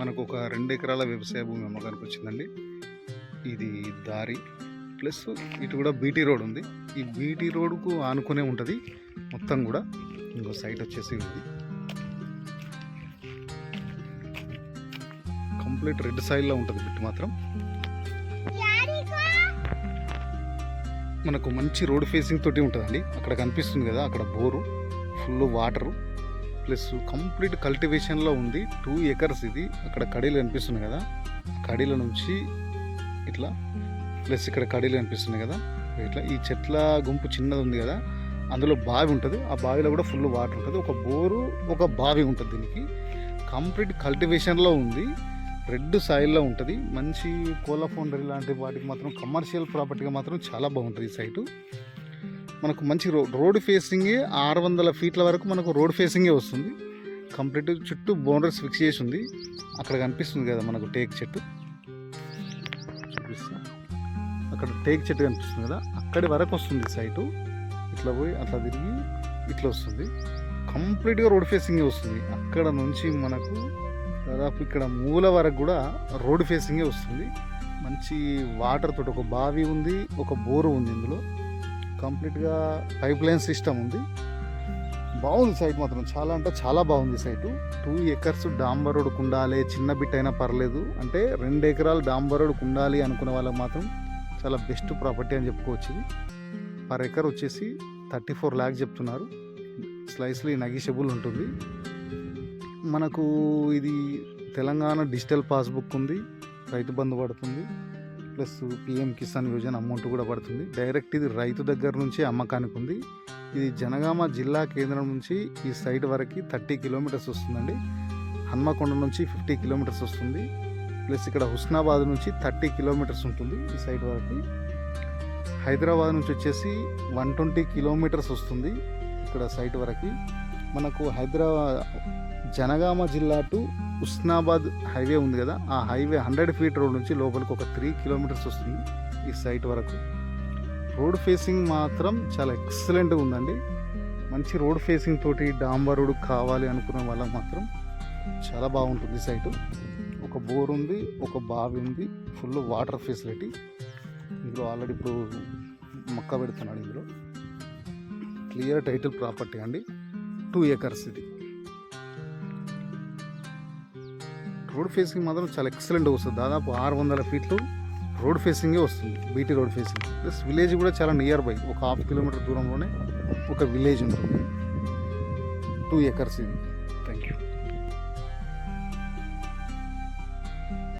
మనకు ఒక రెండు ఎకరాల వ్యవసాయ భూమి అమ్మకానికి వచ్చిందండి. ఇది దారి ప్లస్ ఇటు కూడా బీటీ రోడ్ ఉంది. ఈ బీటీ రోడ్కు ఆనుకునే ఉంటుంది. మొత్తం కూడా ఇంకో సైట్ వచ్చేసి ఉంది. కంప్లీట్ రెడ్ సైడ్లో ఉంటుంది బిట్ మాత్రం. మనకు మంచి రోడ్ ఫేసింగ్ తోటి ఉంటుందండి. అక్కడ కనిపిస్తుంది కదా అక్కడ bore full water. Plus complete కల్టివేషన్లో ఉంది. టూ ఎకర్స్ ఇది. అక్కడ కడీలు కనిపిస్తున్నాయి కదా. కడీల నుంచి ఇట్లా ప్లస్ ఇక్కడ కడీలు కనిపిస్తున్నాయి కదా. ఇట్లా ఈ చెట్ల గుంపు చిన్నది ఉంది కదా. అందులో బావి ఉంటుంది. ఆ బావిలో కూడా ఫుల్ వాటర్ ఉంటుంది. ఒక బోరు ఒక బావి ఉంటుంది దీనికి. కంప్లీట్ కల్టివేషన్లో ఉంది. రెడ్ సాయిల్లో ఉంటుంది. మంచి కోలా ఫౌండరీ లాంటి వాటికి మాత్రం కమర్షియల్ ప్రాపర్టీగా మాత్రం చాలా బాగుంటుంది ఈ సైటు. మనకు మంచి రో రోడ్ ఫేసింగే ఆరు వందల ఫీట్ల వరకు మనకు రోడ్ ఫేసింగే వస్తుంది. కంప్లీట్ చుట్టూ బౌండరీస్ ఫిక్స్ చేసి ఉంది అక్కడ కనిపిస్తుంది కదా మనకు టేక్ చెట్టు. చూపిస్తా అక్కడ టేక్ చెట్టు కనిపిస్తుంది కదా. అక్కడి వరకు వస్తుంది సైటు. ఇట్లా పోయి అట్లా తిరిగి ఇట్లా వస్తుంది. కంప్లీట్గా రోడ్ ఫేసింగే వస్తుంది. అక్కడ నుంచి మనకు దాదాపు ఇక్కడ మూల వరకు కూడా రోడ్ ఫేసింగే వస్తుంది. మంచి వాటర్ తోటి ఒక బావి ఉంది ఒక బోరు ఉంది ఇందులో. కంప్లీట్గా పైప్ లైన్ సిస్టమ్ ఉంది. బాగుంది సైట్ మాత్రం. చాలా అంటే చాలా బాగుంది సైటు. టూ ఎకర్స్ డాంబర్ రోడ్కు ఉండాలి చిన్న బిట్ అయినా పర్లేదు. అంటే రెండు ఎకరాలు డాంబర్ రోడ్కు ఉండాలి అనుకునే వాళ్ళకి మాత్రం చాలా బెస్ట్ ప్రాపర్టీ అని చెప్పుకోవచ్చు పర్ ఎకర్ వచ్చేసి థర్టీ ఫోర్ ల్యాక్స్ చెప్తున్నారు. స్లైస్లీ నగిషబుల్ ఉంటుంది. మనకు ఇది తెలంగాణ డిజిటల్ పాస్బుక్ ఉంది. రైతు బంధు పడుతుంది. Plus PM Kisan Yojana amount కూడా పడుతుంది. డైరెక్ట్ ఇది రైతు దగ్గర నుంచి అమ్మకానికి ఉంది. ఇది జనగామ జిల్లా కేంద్రం నుంచి ఈ సైట్ వరకు థర్టీ కిలోమీటర్స్ వస్తుందండి. హన్మకొండ నుంచి ఫిఫ్టీ కిలోమీటర్స్ వస్తుంది. ప్లస్ ఇక్కడ హుస్నాబాద్ నుంచి థర్టీ కిలోమీటర్స్ ఉంటుంది ఈ సైట్ వరకు. హైదరాబాద్ నుంచి వచ్చేసి వన్ ట్వంటీ కిలోమీటర్స్ వస్తుంది ఇక్కడ సైట్ వరకు. మనకు హైదరాబాద్ జనగామ జిల్లా టు ఉస్నాబాద్ హైవే ఉంది కదా ఆ హైవే హండ్రెడ్ ఫీట్ రోడ్ నుంచి లోపలికి ఒక త్రీ కిలోమీటర్స్ వస్తుంది ఈ సైట్ వరకు. రోడ్ ఫేసింగ్ మాత్రం చాలా ఎక్సలెంట్గా ఉందండి. మంచి రోడ్ ఫేసింగ్ తోటి డాంబర్ రోడ్ కావాలి అనుకున్న వాళ్ళకి మాత్రం చాలా బాగుంటుంది సైటు. ఒక బోర్ ఉంది ఒక బావి ఉంది ఫుల్ వాటర్ ఫెసిలిటీ. ఇందులో ఆల్రెడీ ఇప్పుడు మొక్క పెడుతున్నాడు ఇందులో. క్లియర్ టైటిల్ ప్రాపర్టీ అండి టూ ఏకర్స్ ఇది రోడ్ ఫేసింగ్ మాత్రం చాలా ఎక్సలెంట్గా వస్తుంది. దాదాపు ఆరు వందల ఫీట్లు రోడ్ ఫేసింగే వస్తుంది BT road facing. Plus village కూడా చాలా నియర్ బై ఒక హాఫ్ కిలోమీటర్ దూరంలోనే ఒక విలేజ్ ఉంటుంది. టూ ఎకర్స్ ఇది.